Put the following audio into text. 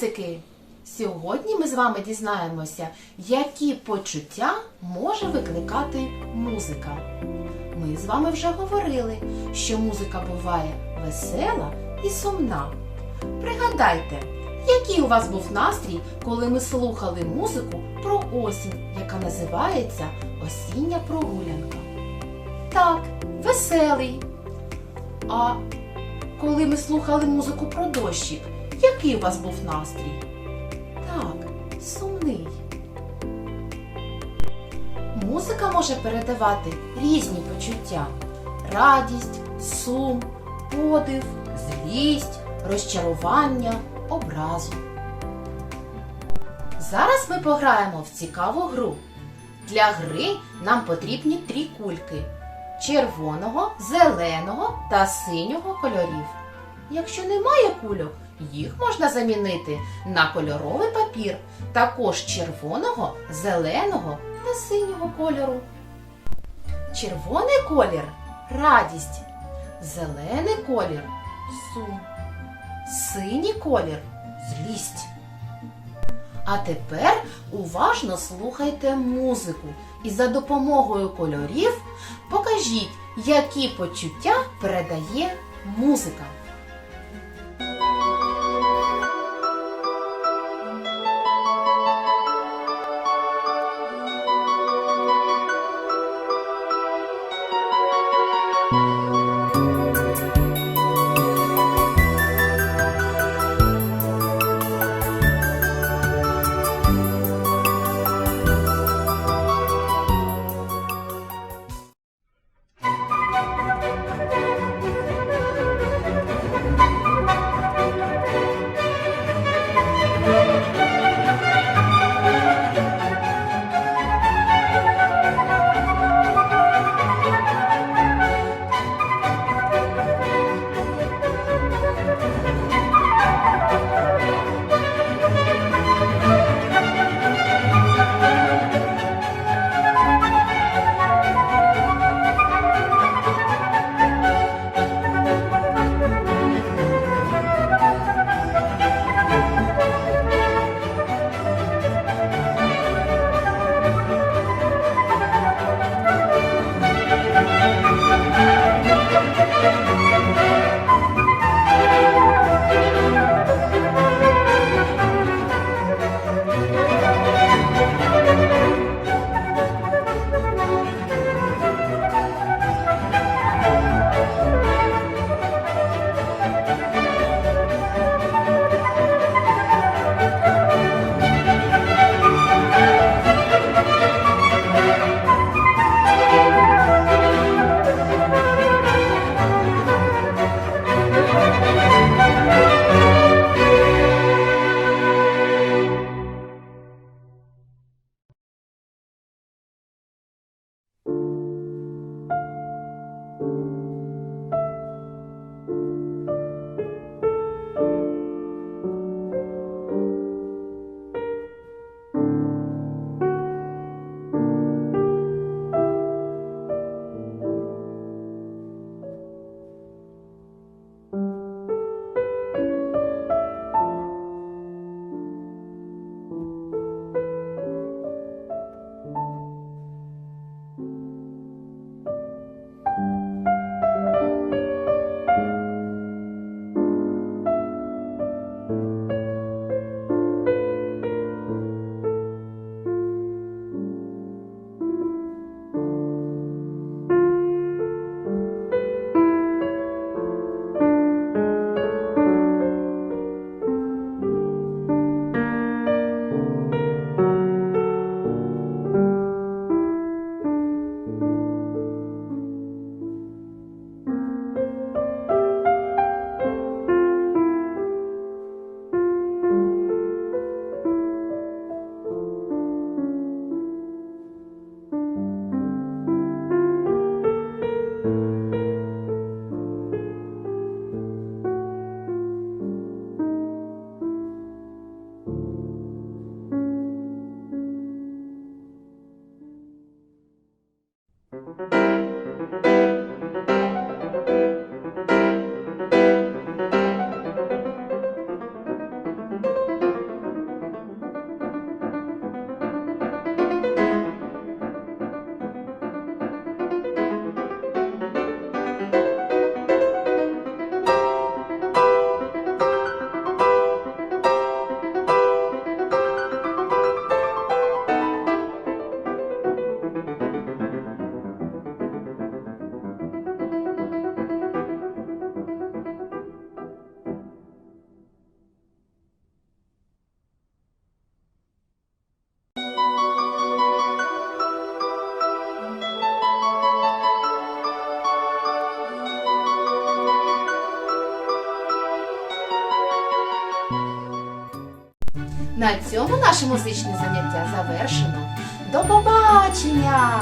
Привіт! Сьогодні ми з вами дізнаємося, які почуття може викликати музика. Ми з вами вже говорили, що музика буває весела і сумна. Пригадайте, який у вас був настрій, коли ми слухали музику про осінь, яка називається Осіння прогулянка. Так, веселий. А коли ми слухали музику про дощик, який у вас був настрій? Так, сумний. Музика може передавати різні почуття: радість, сум, подив, злість, розчарування, образу. Зараз ми пограємо в цікаву гру. Для гри нам потрібні три кульки червоного, зеленого та синього кольорів. Якщо немає кульок, їх можна замінити на кольоровий папір, також червоного, зеленого та синього кольору. Червоний колір радість, зелений колір сум, синій колір злість. А тепер уважно слухайте музику і за допомогою кольорів покажіть, які почуття передає музика. Música На цьому наше музичне заняття завершено. До побачення!